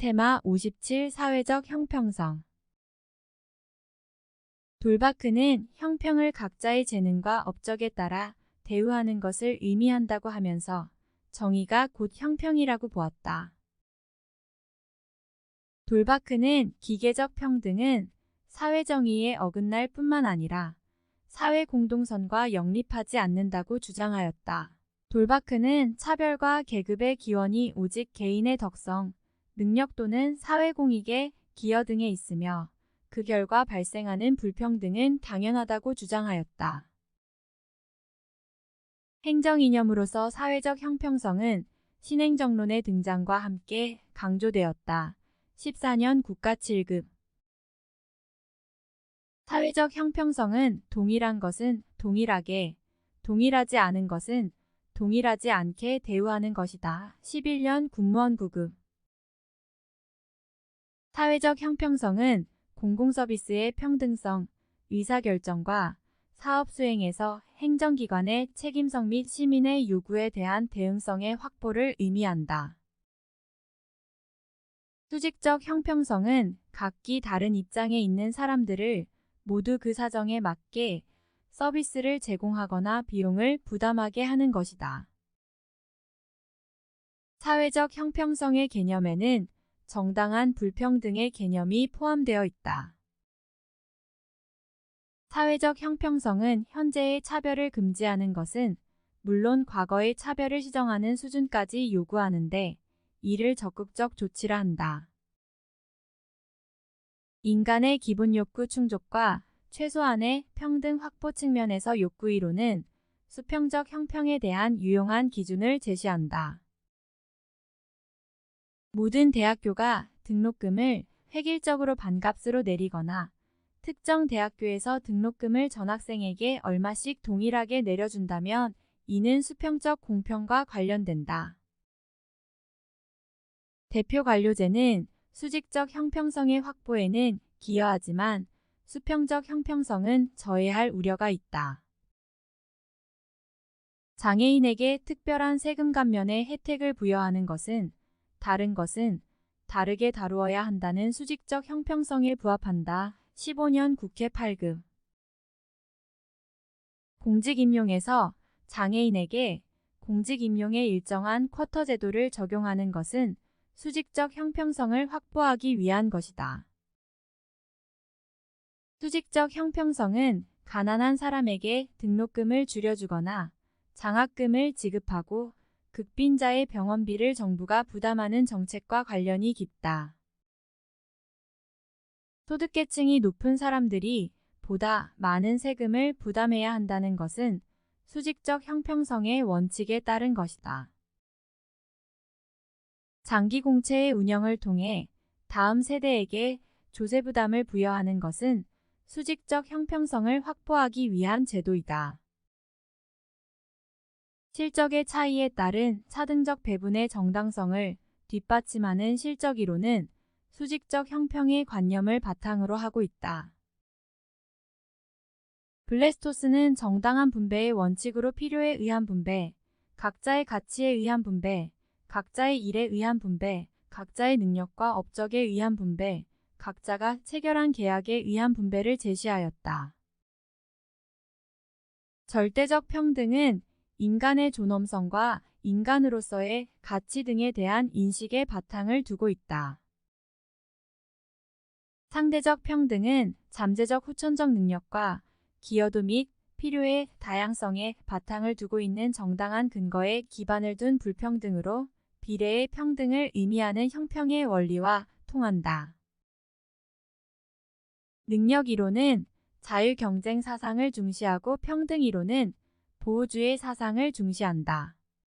테마 57 사회적 형평성 돌바크는 형평을 각자의 재능과 업적에 따라 대우하는 것을 의미한다고 하면서 정의가 곧 형평이라고 보았다. 돌바크는 기계적 평등은 사회정의에 어긋날 뿐만 아니라 사회 공동선과 영립하지 않는다고 주장하였다. 돌바크는 차별과 계급의 기원이 오직 개인의 덕성, 능력 또는 사회공익에 기여 등에 있으며 그 결과 발생하는 불평등은 당연하다고 주장하였다. 행정이념으로서 사회적 형평성은 신행정론의 등장과 함께 강조되었다. 14년 국가 7급 사회적 형평성은 동일한 것은 동일하게, 동일하지 않은 것은 동일하지 않게 대우하는 것이다. 11년 군무원 9급 사회적 형평성은 공공서비스의 평등성, 의사결정과 사업 수행에서 행정기관의 책임성 및 시민의 요구에 대한 대응성의 확보를 의미한다. 수직적 형평성은 각기 다른 입장에 있는 사람들을 모두 그 사정에 맞게 서비스를 제공하거나 비용을 부담하게 하는 것이다. 사회적 형평성의 개념에는 정당한 불평등의 개념이 포함되어 있다. 사회적 형평성은 현재의 차별을 금지하는 것은 물론 과거의 차별을 시정하는 수준까지 요구하는데 이를 적극적 조치라 한다. 인간의 기본 욕구 충족과 최소한의 평등 확보 측면에서 욕구 1호는 수평적 형평에 대한 유용한 기준을 제시한다. 모든 대학교가 등록금을 획일적으로 반값으로 내리거나 특정 대학교에서 등록금을 전학생에게 얼마씩 동일하게 내려준다면 이는 수평적 공평과 관련된다. 대표 관료제는 수직적 형평성의 확보에는 기여하지만 수평적 형평성은 저해할 우려가 있다. 장애인에게 특별한 세금 감면의 혜택을 부여하는 것은 다른 것은 다르게 다루어야 한다는 수직적 형평성에 부합한다. 15년 국회 8급 공직임용에서 장애인에게 공직임용의 일정한 쿼터 제도를 적용하는 것은 수직적 형평성을 확보하기 위한 것이다. 수직적 형평성은 가난한 사람에게 등록금을 줄여주거나 장학금을 지급하고 극빈자의 병원비를 정부가 부담하는 정책과 관련이 깊다. 소득계층이 높은 사람들이 보다 많은 세금을 부담해야 한다는 것은 수직적 형평성의 원칙에 따른 것이다. 장기 공채의 운영을 통해 다음 세대에게 조세 부담을 부여하는 것은 수직적 형평성을 확보하기 위한 제도이다. 실적의 차이에 따른 차등적 배분의 정당성을 뒷받침하는 실적 이론은 수직적 형평의 관념을 바탕으로 하고 있다. 블레스토스는 정당한 분배의 원칙으로 필요에 의한 분배, 각자의 가치에 의한 분배, 각자의 일에 의한 분배, 각자의 능력과 업적에 의한 분배, 각자가 체결한 계약에 의한 분배를 제시하였다. 절대적 평등은 인간의 존엄성과 인간으로서의 가치 등에 대한 인식의 바탕을 두고 있다. 상대적 평등은 잠재적 후천적 능력과 기여도 및 필요의 다양성에 바탕을 두고 있는 정당한 근거에 기반을 둔 불평등으로 비례의 평등을 의미하는 형평의 원리와 통한다. 능력 이론은 자유 경쟁 사상을 중시하고 평등 이론은 보호주의 사상을 중시한다.